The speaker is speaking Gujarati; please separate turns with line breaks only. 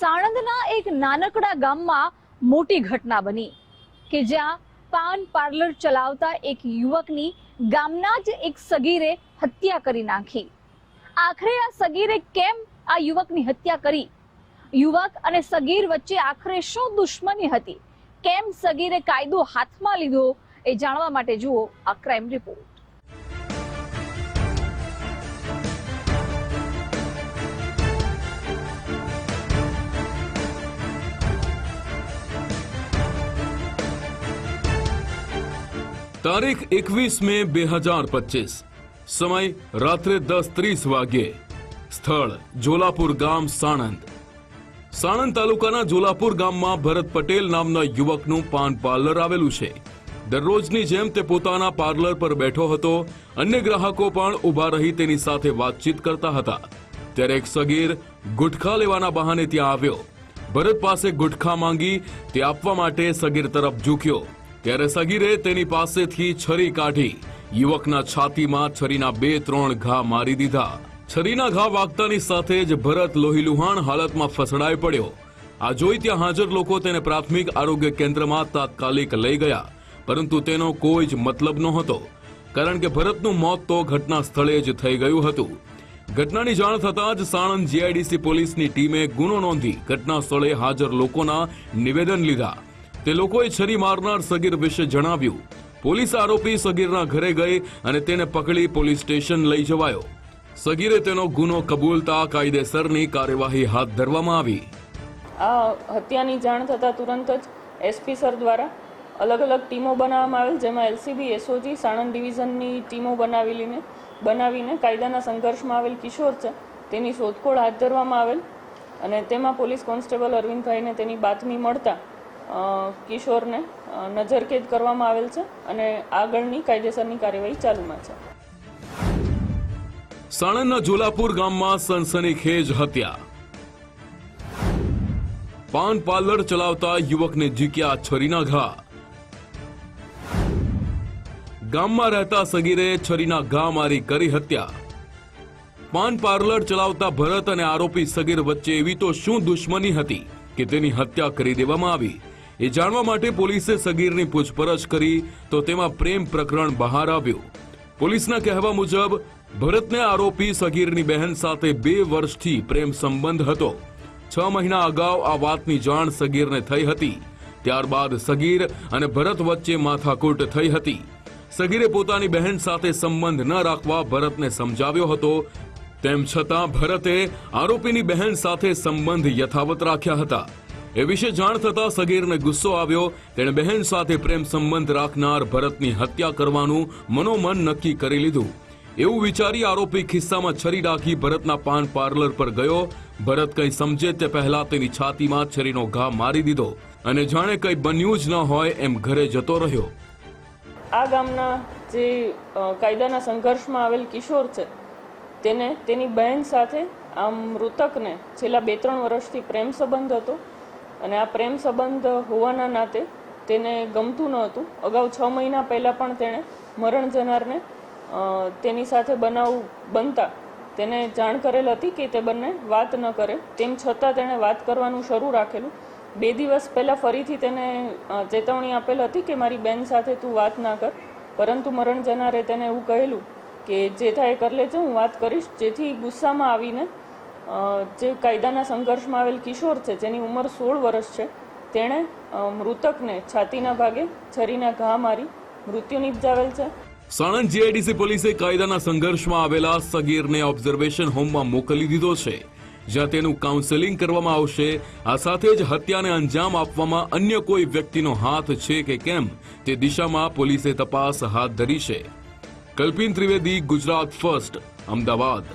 સાણંદના એક નાનકડા ગામમાં મોટી ઘટના બની કે જ્યાં પાન પાર્લર ચલાવતા એક યુવકની ગામના જ એક સગીરે હત્યા કરી નાખી. આખરે આ સગીરે કેમ આ યુવકની હત્યા કરી? યુવક અને સગીર વચ્ચે આખરે શું દુશ્મની હતી? કેમ સગીરે કાયદો હાથમાં લીધો એ જાણવા માટે જુઓ આ ક્રાઇમ રિપોર્ટ.
તારીખ એકવીસ મે બે હજાર પચીસ. સમય રાત્રે દસ ત્રીસ વાગ્યે. સ્થળ જોલાપુર ગામ સાણંદ. સાણંદ તાલુકાના જોલાપુર ગામમાં ભરત પટેલ નામના યુવકનું પાન પાર્લર આવેલું છે. દરરોજની જેમ તે પોતાના પાર્લર પર બેઠો હતો, અન્ય ગ્રાહકો પણ ઊભા રહી તેની સાથે વાતચીત કરતા હતા. ત્યારે એક સગીર ગુટખા લેવાના બહાને ત્યાં આવ્યો. ભરત પાસે ગુટખા માંગી તે આપવા માટે સગીર તરફ ઝૂક્યો. ત્યારે સગીરે તેની પાસેથી છરી કાઢી. યુવકના છાતીમાં છરીના બે, ત્રણ ઘા મારી દીધા. છરીના ઘા વાગતાની સાથે જ ભરત લોહીલુહાણ હાલતમાં ફસડાઈ પડ્યો. આ જોઈ ત્યાં હાજર લોકો તેને પ્રાથમિક આરોગ્ય કેન્દ્રમાં તાત્કાલિક લઈ ગયા. પરંતુ તેનો કોઈ જ મતલબ નહોતો. કારણ કે ભરતનું મોત તો ઘટના સ્થળે જ થઈ ગયું હતું. ઘટનાની જાણ થતાં જ સાણંદ જીઆઈડીસી પોલીસની ટીમે ગુનો નોંધી ઘટના સ્થળે હાજર લોકોના નિવેદન લીધા. તે લોકોએ છરી મારનાર સગીર વિશે જણાવ્યું. પોલીસ આરોપી સગીરના ઘરે ગઈ અને તેને પકડી પોલીસ સ્ટેશન લઈ જવાયો. સગીરે તેનો ગુનો કબૂલતા કાયદેસરની કાર્યવાહી હાથ ધરવામાં આવી.
આ હત્યાની જાણ થતાં તુરંત જ એસપી સર દ્વારા અલગ અલગ ટીમો બનાવવામાં આવેલ, જેમાં એલસીબી, એસઓજી, સાણંદ ડિવિઝનની ટીમો બનાવેલીને બનાવીને કાયદાના સંઘર્ષમાં આવેલ કિશોર છે, તેની શોધખોળ હાથ ધરવામાં આવેલ. અને તેમાં પોલીસ કોન્સ્ટેબલ અરવિંદભાઈને તેની બાતમી મળતા કિશોરને નજરકેદ કરવામાં આવેલ છે અને આગળની કાયદેસરની કાર્યવાહી ચાલુમાં છે.
સાણંદના જોલાપુર ગામમાં સનસનીખેજ હત્યા. પાન પાર્લર ચલાવતા યુવકને ઝીક્યા છરીના ઘા. ગામમાં રહેતા સગીરે છરીના ઘા મારી કરી હત્યા. પાન પાર્લર ચલાવતા ભરત અને આરોપી સગીર વચ્ચે એવી તો શું દુશ્મની હતી કે તેની હત્યા કરી દેવામાં આવી? એ જાણવા માટે પોલીસે સગીરની પૂછપરછ કરી તો તેમાં પ્રેમ પ્રકરણ બહાર આવ્યું. પોલીસના કહેવા મુજબ, ભરતને આરોપી સગીરની બહેન સાથે બે વર્ષથી પ્રેમ સંબંધ હતો. છ મહિના અગાઉ આ વાતની જાણ સગીરને થઈ હતી. ત્યારબાદ સગીર અને ભરત વચ્ચે માથાકૂટ થઈ હતી. સગીરે પોતાની બહેન સાથે સંબંધ ન રાખવા ભરતને સમજાવ્યો હતો. તેમ છતાં ભરતે આરોપીની બહેન સાથે સંબંધ યથાવત રાખ્યા હતા. એ વિશે જાણ થતા સગીરને ગુસ્સો આવ્યો. તેણે બહેન સાથે પ્રેમ સંબંધ રાખનાર ભરતની હત્યા કરવાનું મનોમન નક્કી કરી લીધું. એવું વિચારી આરોપી ખિસ્સામાં છરી રાખી ભરતના પાન પાર્લર પર ગયો. ભરત કંઈ સમજે તે પહેલા તેની છાતીમાં છરીનો ઘા મારી દીધો અને જાણે કંઈ બન્યું જ ન હોય એમ ઘરે જતો રહ્યો.
આ ગામના જે કાયદાના સંઘર્ષમાં આવેલ કિશોર છે, તેને તેની બહેન સાથે આ મૃતકને છેલ્લા બે ત્રણ વર્ષથી પ્રેમ સંબંધ હતો. અને આ પ્રેમ સંબંધ હોવાના નાતે તેને ગમતું ન હતું. અગાઉ છ મહિના પહેલાં પણ તેણે મરણ જનારને તેની સાથે બનાવ બનતા તેને જાણ કરેલ હતી કે તે બંને વાત ન કરે. તેમ છતાં તેણે વાત કરવાનું શરૂ રાખેલું. બે દિવસ પહેલાં ફરીથી તેને ચેતવણી આપેલ હતી કે મારી બેન સાથે તું વાત ના કર. પરંતુ મરણ જનારે તેને એવું કહેલું કે જે થાય કરી લેજે, હું વાત કરીશ. જેથી ગુસ્સામાં આવીને જે કાયદાના સંઘર્ષમાં આવેલ કિશોર છે, જેની ઉંમર સોળ વર્ષ છે, તેણે મૃતકને છાતીના ભાગે છરીના ઘા મારી મૃત્યુ નિપજાવેલ છે.
સાણંદ જીઆઈડીસી પોલીસે કાયદાના સંઘર્ષમાં આવેલા સગીરને ઓબ્ઝર્વેશન હોમમાં મોકલી દીધો છે, જ્યાં તેનું કાઉન્સેલિંગ કરવામાં આવશે. આ સાથે જ હત્યાને અંજામ આપવામાં અન્ય કોઈ વ્યક્તિનો હાથ છે કે કેમ, તે દિશામાં પોલીસે તપાસ હાથ ધરી છે. કલ્પિન ત્રિવેદી, ગુજરાત ફર્સ્ટ, અમદાવાદ.